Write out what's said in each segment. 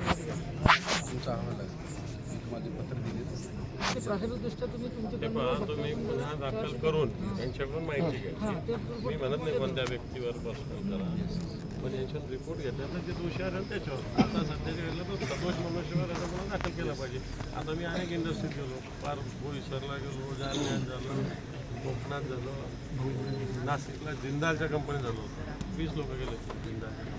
तुमचा अहवाल पत्र दिले प्राथमिकदृष्ट्या तुम्ही तुमचे ते पहा तुम्ही गुन्हा दाखल करून यांच्याकडून माहिती घ्या मी म्हणत नाही कोणत्या व्यक्तीवर प्रश्न करा पण यांच्यावर रिपोर्ट घेतल्यानंतर जे दोषी आहे त्याच्यावर. आता सध्याच्या वेळेला तर सदोष दाखल केला पाहिजे. आता मी अनेक इंडस्ट्रीत गेलो. फार बोईसरला गेलो जालन्यात झालं कोकणात झालं नाशिकला जिंदालच्या कंपनीत झालो. वीस लोक गेले जिंदालच्या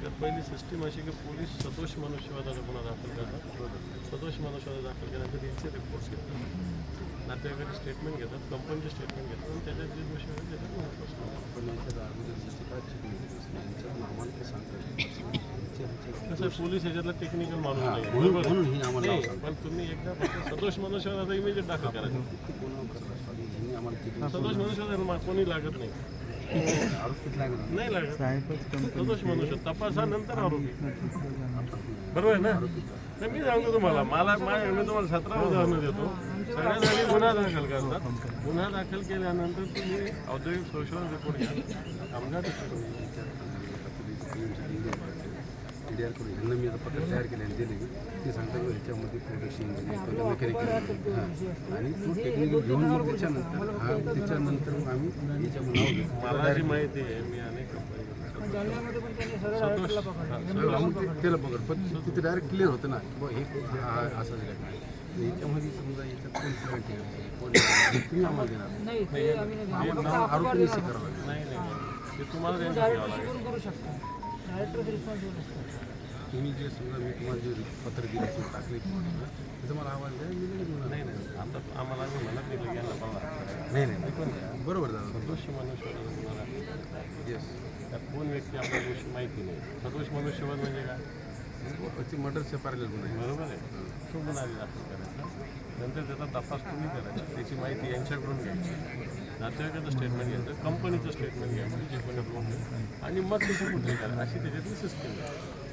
त्यात पहिली सिस्टीम अशी की पोलीस सतोष मनुष्यवादाचा गुन्हा दाखल करतात. सतोष मनुष्यवादा दाखल केल्यानंतर त्यांचे रिपोर्ट्स घेतात. नातेवाईकाचे स्टेटमेंट घेतात कंपनीचे स्टेटमेंट घेतात आणि त्याच्यात जे दोषी आहेत त्याच्यात गुन्हा कसं पोलीस ह्याच्यातला टेक्निकल माणूस नाही. म्हणून बरोबर? म्हणून ही आम्हाला नाव नाही, पण तुम्ही एकदा फक्त सदोष मनुष्यवादाचा इमेज दाखल करायचं ह्यांनी आम्हाला किती सदोष मनुष्यवाद कोणी लागत नाही. आरोप किती लागणार नाही लागत. सदोष मनुष्य तपासानंतर आरोपी. बरोबर आहे ना? नाही मी सांगतो तुम्हाला मला माझ्या मी तुम्हाला सतरा उदाहरणं देतो. सगळ्यात आधी गुन्हा दाखल करतात. गुन्हा दाखल केल्यानंतर तुम्ही औद्योगिक संशोधन रिपोर्ट घ्या. कामगार डी आर करून ह्यांना मी आता पत्र तयार केले आणि दिले ते सांगतात "बघ, ह्याच्यामध्ये प्रोडक्शन मेकॅनिकल हां. आणि तो टेक्निकल घेऊन मग त्याच्यानंतर हां त्याच्यानंतर मग आम्ही याच्यामध्ये मला जी माहिती आहे मी अनेक त्याला पकड पण तिथे डायरेक्ट क्लिअर होतं ना की बुवा हे हा- असं घडलं याच्यामध्ये समजा याच्यात कोण तुम्ही आम्हाला देणार. देणार. करावं लागेल. तुम्हाला करू शकता. तुम्ही जे समजा मी तुम्हाला जे पत्र दिले किंवा टाकले त्याचा मला आवाज द्या मी लगेच. नाही नाही आता आम्हाला मी म्हणत नाही की यांना पण. नाही नाही ऐकून घ्या. बरोबर दादा सदोष मनुष्यवाद करायचा. येस त्यात कोण व्यक्ती आपल्या गोष्टी माहिती नाही सदोष मनुष्यवाद म्हणजे काय ती मर्डरच्या पॅरल गुन्हा आहे. बरोबर आहे. तो गुन्हा दाखल करायचा नंतर त्याचा तपास तुम्ही करायचा त्याची माहिती यांच्याकडून घ्यायची नातेवाईकाचं स्टेटमेंट घ्यायचं कंपनीचं स्टेटमेंट घ्यायचं जे कोणी आणि मग त्याची कुठली करा. अशी त्याच्यातली सिस्टीम आहे.